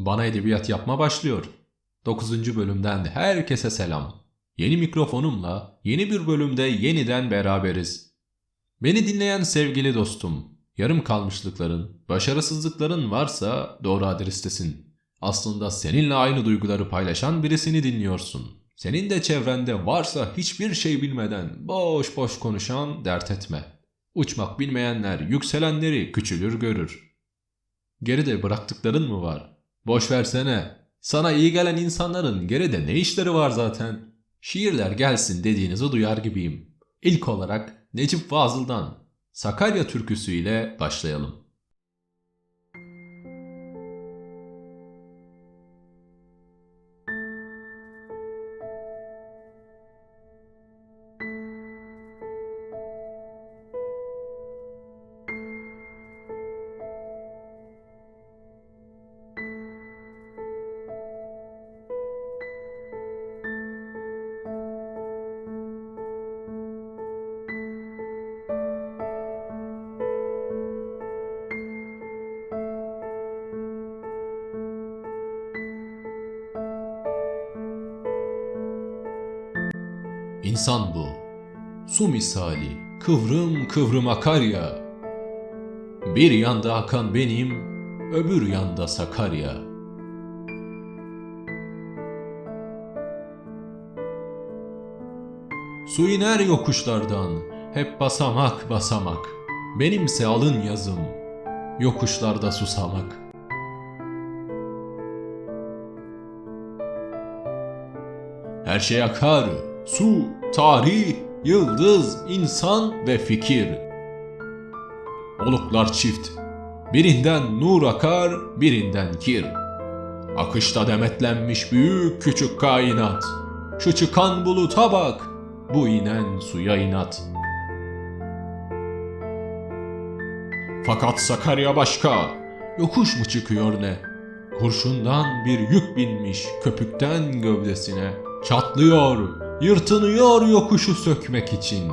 Bana edebiyat yapma başlıyor. 9. bölümden de herkese selam. Yeni mikrofonumla yeni bir bölümde yeniden beraberiz. Beni dinleyen sevgili dostum, yarım kalmışlıkların, başarısızlıkların varsa doğru adrestesin. Aslında seninle aynı duyguları paylaşan birisini dinliyorsun. Senin de çevrende varsa hiçbir şey bilmeden boş boş konuşan dert etme. Uçmak bilmeyenler yükselenleri küçülür görür. Geride bıraktıkların mı var? Boş versene. Sana iyi gelen insanların geride ne işleri var zaten? Şiirler gelsin dediğinizi duyar gibiyim. İlk olarak Necip Fazıl'dan Sakarya türküsü ile başlayalım. İnsan bu. Su misali kıvrım kıvrım akar ya. Bir yanda akan benim, öbür yanda Sakarya. Su iner yokuşlardan, hep basamak basamak. Benimse alın yazım, yokuşlarda susamak. Her şey akar, su, tarih, yıldız, insan ve fikir. Oluklar çift. Birinden nur akar, birinden kir. Akışta demetlenmiş büyük küçük kainat. Şu çıkan buluta bak, bu inen suya inat. Fakat Sakarya başka. Yokuş mu çıkıyor ne? Kurşundan bir yük binmiş köpükten gövdesine. Çatlıyor, yırtınıyor yokuşu sökmek için.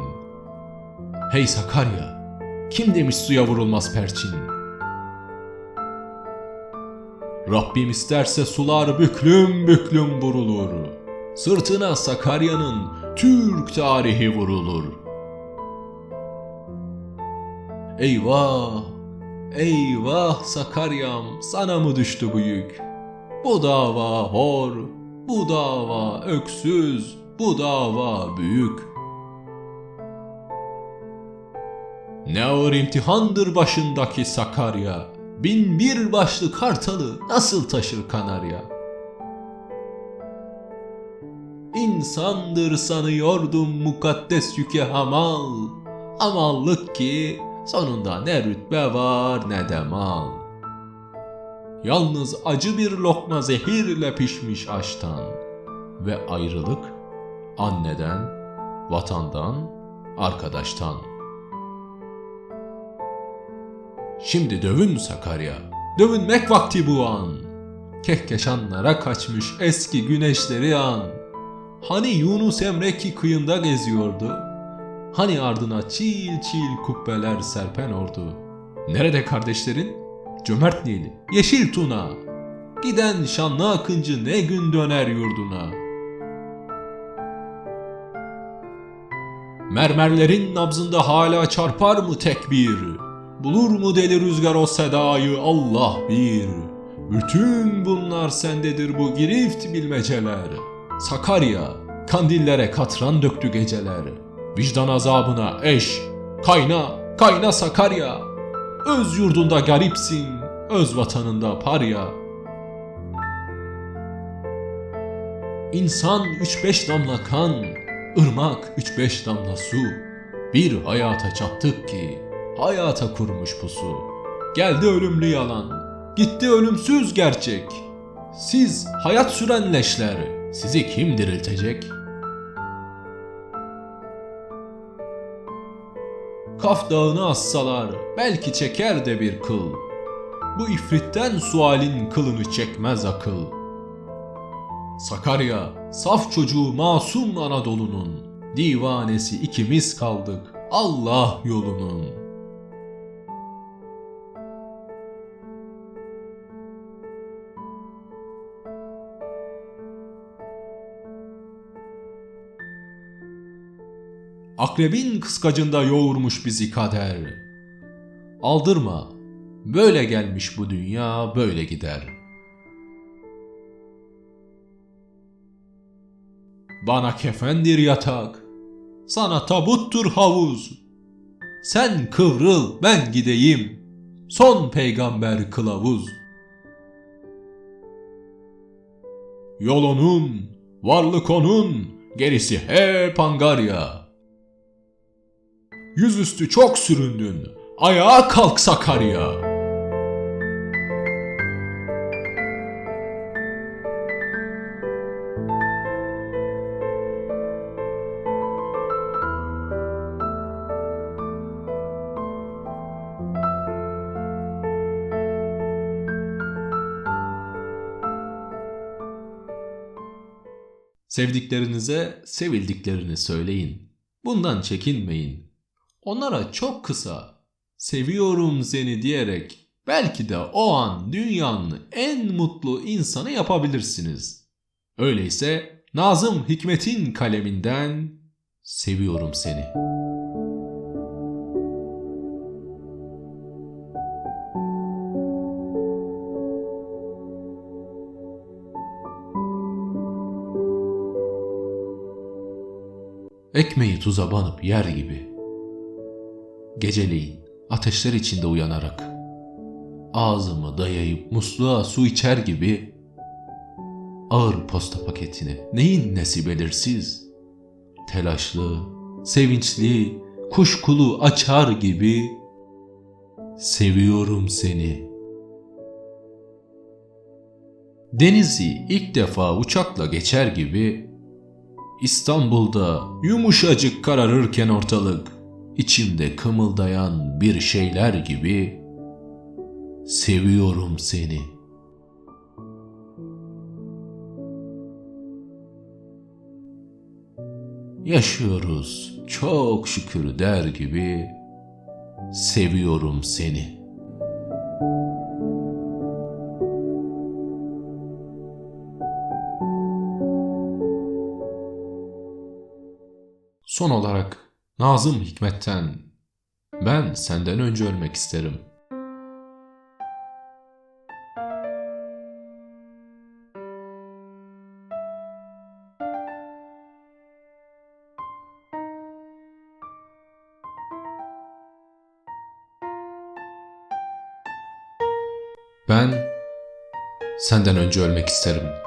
Hey Sakarya, kim demiş suya vurulmaz perçin? Rabbim isterse sular büklüm büklüm vurulur. Sırtına Sakarya'nın Türk tarihi vurulur. Eyvah, eyvah Sakaryam sana mı düştü bu yük? Bu dava hor, bu dava öksüz, bu dava büyük. Ne ağır imtihandır başındaki Sakarya. Bin bir başlı kartalı nasıl taşır Kanarya? İnsandır sanıyordum mukaddes yüke hamal. Amallık ki sonunda ne rütbe var ne de mal. Yalnız acı bir lokma zehirle pişmiş aştan ve ayrılık anneden, vatandan, arkadaştan. Şimdi dövün Sakarya, dövünmek vakti bu an. Kehkeşanlara kaçmış eski güneşleri an. Hani Yunus Emre ki kıyında geziyordu? Hani ardına çil çil kubbeler serpen ordu? Nerede kardeşlerin? Cömert Nili, Yeşil Tuna. Giden şanlı akıncı ne gün döner yurduna. Mermerlerin nabzında hala çarpar mı tekbir? Bulur mu deli rüzgar o sedayı Allah bir? Bütün bunlar sendedir bu girift bilmeceler. Sakarya, kandillere katran döktü geceler. Vicdan azabına eş, kayna, kayna Sakarya. Öz yurdunda garipsin, öz vatanında parya. İnsan üç beş damla kan, ırmak üç beş damla su. Bir hayata çattık ki, hayata kurmuş pusu. Geldi ölümlü yalan, gitti ölümsüz gerçek. Siz hayat süren leşler, sizi kim diriltecek? Kaf dağını assalar, belki çeker de bir kıl. Bu ifritten sualin kılını çekmez akıl. Sakarya, saf çocuğu masum Anadolu'nun, divanesi ikimiz kaldık Allah yolunun. Akrebin kıskacında yoğurmuş bizi kader. Aldırma, böyle gelmiş bu dünya böyle gider. Bana kefendir yatak, sana tabuttur havuz. Sen kıvrıl ben gideyim, son peygamber kılavuz. Yol onun, varlık onun, gerisi hep angarya. Yüzüstü çok süründün, ayağa kalk Sakarya. Sevdiklerinize sevildiklerini söyleyin. Bundan çekinmeyin. Onlara çok kısa seviyorum seni diyerek belki de o an dünyanın en mutlu insanı yapabilirsiniz. Öyleyse Nazım Hikmet'in kaleminden seviyorum seni. Ekmeği tuza banıp yer gibi. Geceleyin ateşler içinde uyanarak ağzımı dayayıp musluğa su içer gibi ağır posta paketini neyin nesi belirsiz telaşlı, sevinçli, kuşkulu açar gibi seviyorum seni. Denizi ilk defa uçakla geçer gibi İstanbul'da yumuşacık kararırken ortalık, içimde kımıldayan bir şeyler gibi seviyorum seni. Yaşıyoruz çok şükür der gibi seviyorum seni. Son olarak Nazım Hikmet'ten ben senden önce ölmek isterim. Ben senden önce ölmek isterim.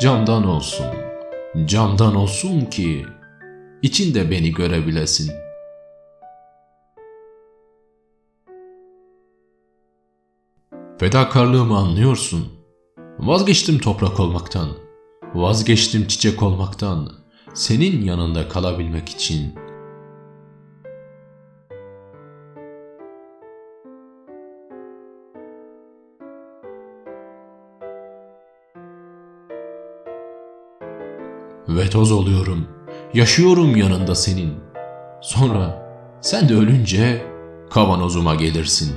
camdan olsun. Camdan olsun ki içinde beni görebilesin. Fedakarlığımı anlıyorsun. Vazgeçtim toprak olmaktan. Vazgeçtim çiçek olmaktan. Senin yanında kalabilmek için. Ve toz oluyorum. Yaşıyorum yanında senin. Sonra sen de ölünce kavanozuma gelirsin.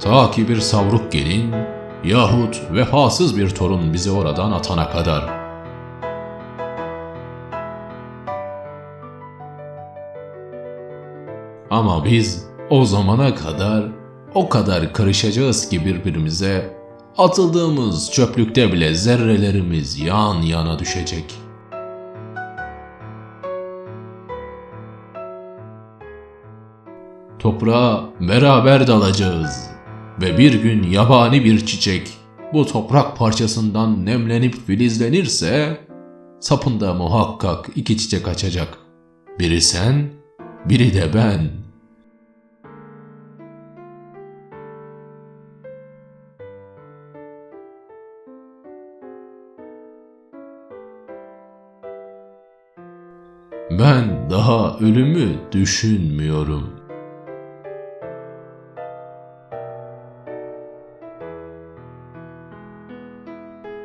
Ta ki bir savruk gelin yahut vefasız bir torun bizi oradan atana kadar. Ama biz o zamana kadar o kadar karışacağız ki birbirimize atıldığımız çöplükte bile zerrelerimiz yan yana düşecek. Toprağa beraber dalacağız ve bir gün yabani bir çiçek bu toprak parçasından nemlenip filizlenirse sapında muhakkak iki çiçek açacak. Biri sen, biri de ben. Ben daha ölümü düşünmüyorum.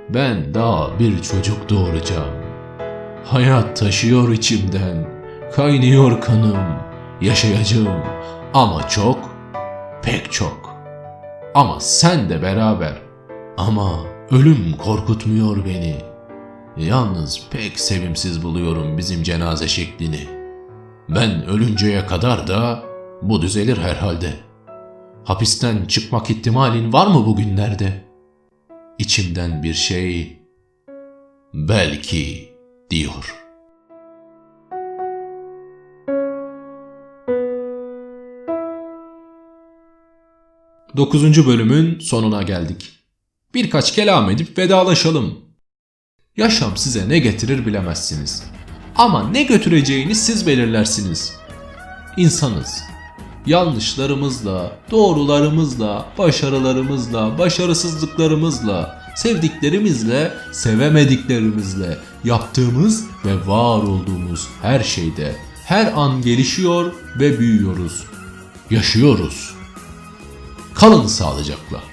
Ben daha bir çocuk doğuracağım. Hayat taşıyor içimden, kaynıyor kanım, yaşayacağım ama çok, pek çok. Ama sen de beraber. Ama ölüm korkutmuyor beni. Yalnız pek sevimsiz buluyorum bizim cenaze şeklini. Ben ölünceye kadar da bu düzelir herhalde. Hapisten çıkmak ihtimalin var mı bugünlerde? İçimden bir şey belki diyor. Dokuzuncu bölümün sonuna geldik. Birkaç kelam edip vedalaşalım. Yaşam size ne getirir bilemezsiniz. Ama ne götüreceğini siz belirlersiniz. İnsanız. Yanlışlarımızla, doğrularımızla, başarılarımızla, başarısızlıklarımızla, sevdiklerimizle, sevemediklerimizle, yaptığımız ve var olduğumuz her şeyde her an gelişiyor ve büyüyoruz. Yaşıyoruz. Kalın sağlıcakla.